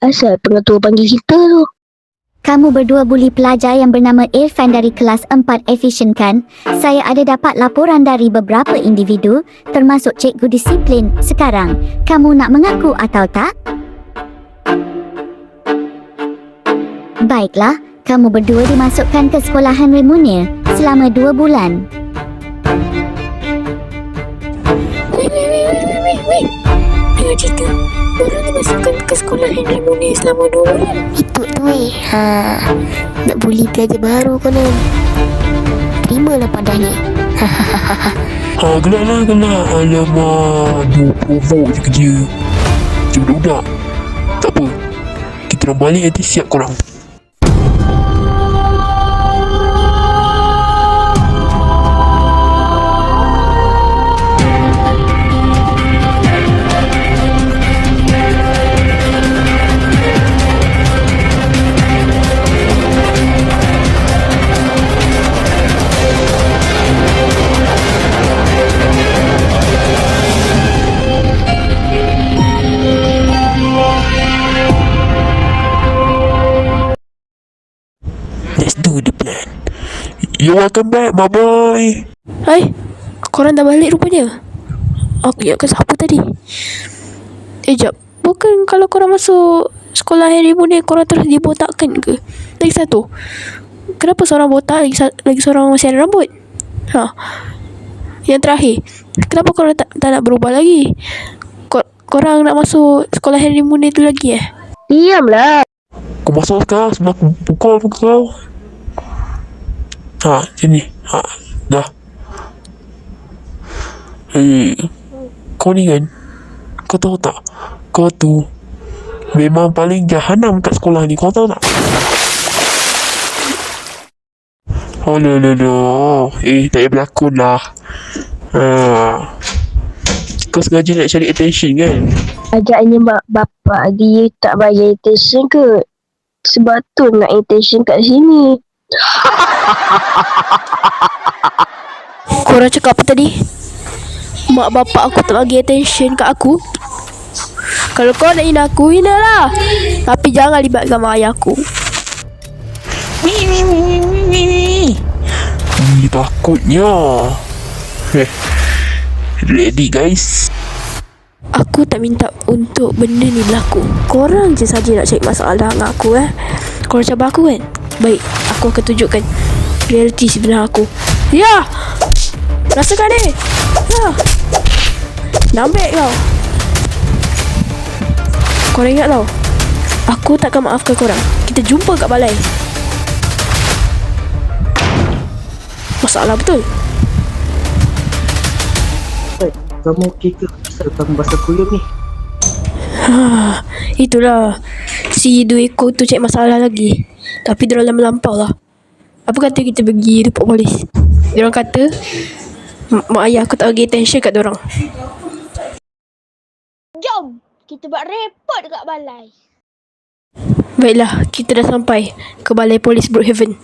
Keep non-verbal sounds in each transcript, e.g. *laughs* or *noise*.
Asal pengetua panggil kita tu? Kamu berdua buli pelajar yang bernama Irfan dari kelas 4 Efficient kan? Saya ada dapat laporan dari beberapa individu termasuk cikgu disiplin sekarang. Kamu nak mengaku atau tak? Baiklah, kamu berdua dimasukkan ke sekolahan Remunir selama dua bulan. Orang dimasukkan ke sekolah Henry Mooney selama dua bulan. Itu tu eh. Ha. Nak bully pelajar baru konon. Terimalah padanya. Ha, gelak lah, gelak. *laughs* Alamak, dua provoke je kerja. Macam budak. Tak apa. Kita orang balik nanti siap korang. You welcome back, my boy. Hai, korang dah balik rupanya. Aku ingatkan siapa tadi? Eh, jap. Bukan kalau korang masuk sekolah Henry Mooney, korang terus dibotakkan ke? Lagi satu. Kenapa seorang botak, lagi, lagi seorang masih ada rambut? Ha. Yang terakhir. Kenapa korang tak, tak nak berubah lagi? Kor- korang nak masuk sekolah Henry Mooney tu lagi eh? Diamlah. Kau masuk sekarang sebelum aku pukul pun kau. Ha, sini. Ha, dah. Hei, kau ni kan, kau tahu tak? Kau tu memang paling jahanam kat sekolah ni. Kau tahu tak? Oh, no, no, no. Eh, tak payah berlakon lah. Ha. Kau sengaja nak cari attention kan? Ajaknya mak bapak dia tak bayar attention ke? Sebab tu nak attention kat sini. *laughs* Korang cakap apa tadi? Mak bapak aku tak bagi attention kat aku Kalau kau nak hina aku, hina lah Tapi jangan libatkan mak ayah aku Wih, takutnya. Heh. Ready guys. Aku tak minta untuk benda ni berlaku Korang je saja nak cari masalah dengan aku eh Korang cabar aku kan? Baik, aku akan tunjukkan Realiti sebenar aku Ya! Rasakan ni! Ya! Nambek kau Korang ingat tau Aku takkan maafkan korang Kita jumpa kat balai Masalah betul Kamu okey ke pasal kamu bahasa kuliah ni? Ha, *sighs* itulah Si dua ekor tu cek masalah lagi Tapi dia orang melampau lah Apa kata kita pergi report polis Dia orang kata "M- Mak ayah aku tak bagi attention kat dia orang Jom, kita buat report dekat balai. Baiklah, kita dah sampai ke balai polis Brookhaven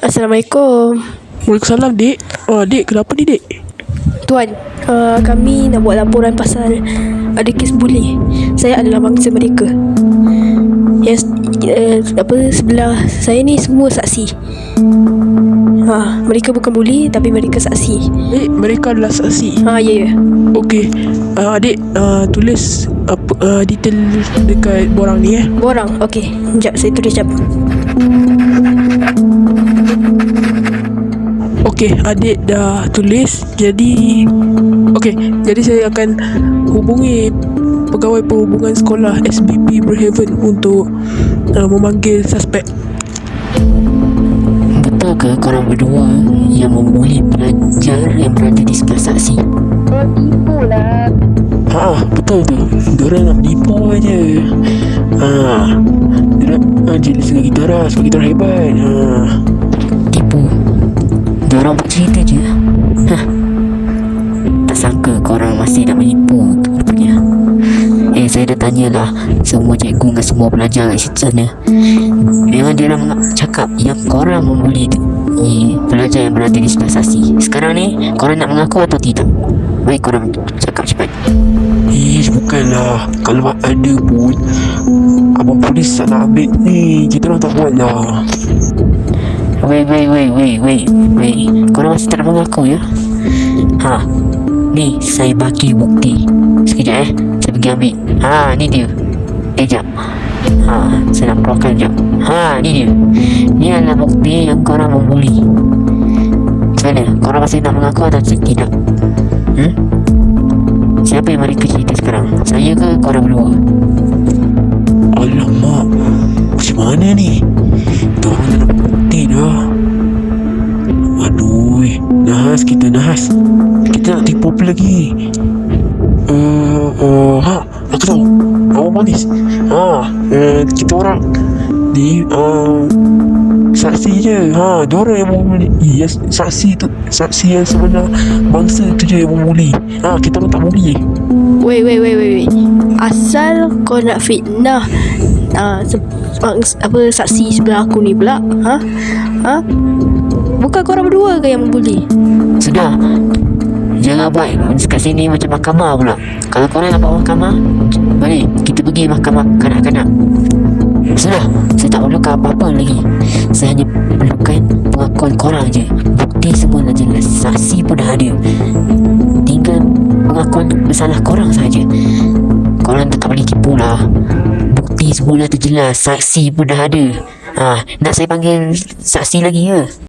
Assalamualaikum Waalaikumsalam, Dek. Oh, Dek, kenapa ni, Dek? Tuan, uh, kami nak buat laporan pasal ada kes buli. Saya adalah mangsa mereka. Yang uh, apa sebelah saya ni semua saksi. Ha, mereka bukan buli tapi mereka saksi. Eh, mereka adalah saksi. Ha, ya ya. Okey. Uh, adik, uh, tulis apa uh, detail dekat borang ni, eh. Borang. Okey. Sekejap saya tulis jap. Okey, adik dah tulis. Jadi Okey, jadi saya akan hubungi pegawai perhubungan sekolah SBP Brookhaven untuk uh, memanggil suspek. Betul ke korang berdua yang membuli pelajar yang berada di sebelah saksi? Ha, betul tu. Diorang nak menipu aja. Ha. Diorang ha, jenis dengan kita lah sebab kita orang hebat. Ha. Dah tanyalah semua cikgu dengan semua pelajar kat situ sana. Memang diorang mengak- cakap yang korang membuli. Eh, pelajar yang berada di sebelah saksi. Sekarang ni, korang nak mengaku atau tidak? Baik, korang cakap cepat. Eh, Bukanlah Kalau ada pun Abang polis tak nak ambil ni Kita orang tak buat lah Wait, wait, wait, wait, wait, wait. Korang masih tak nak mengaku ya? Ha, ni saya bagi bukti. Sekejap eh, saya pergi ambil. Ha, ni dia. Eh, jap. Ha, saya nak keluarkan jap. Ha, ni dia. Ni adalah bukti yang korang membuli. Macam mana? Korang masih nak mengaku atau tidak? Hmm? Siapa yang mereka cerita sekarang? Saya ke korang berdua? Alamak Macam mana ni orang tak dapat bukti dah Aduh Nahas kita nahas Kita nak tipu apa lagi uh, kita orang Ni, uh, Saksi je Ha, diorang yang membuli Yes, saksi tu Saksi yang sebenar Bangsa tu je yang membuli Ha, kita orang tak buli Wait, wait, wait, wait, wait. Asal kau nak fitnah uh, se- apa saksi sebelah aku ni pula? Ha? Ha? Bukan korang berdua ke yang membuli? Sudah Jangan buat kat sini macam mahkamah pula Kalau korang nak buat mahkamah Boleh Kita pergi mahkamah kanak-kanak. Sudah Saya tak perlukan apa-apa lagi. Saya hanya perlukan pengakuan korang je. Bukti semua dah jelas. Saksi pun dah ada Tinggal pengakuan bersalah korang saja. Korang tak boleh tipu lah. Bukti semua dah terjelas. Saksi pun dah ada. Ha, nak saya panggil saksi lagi ke?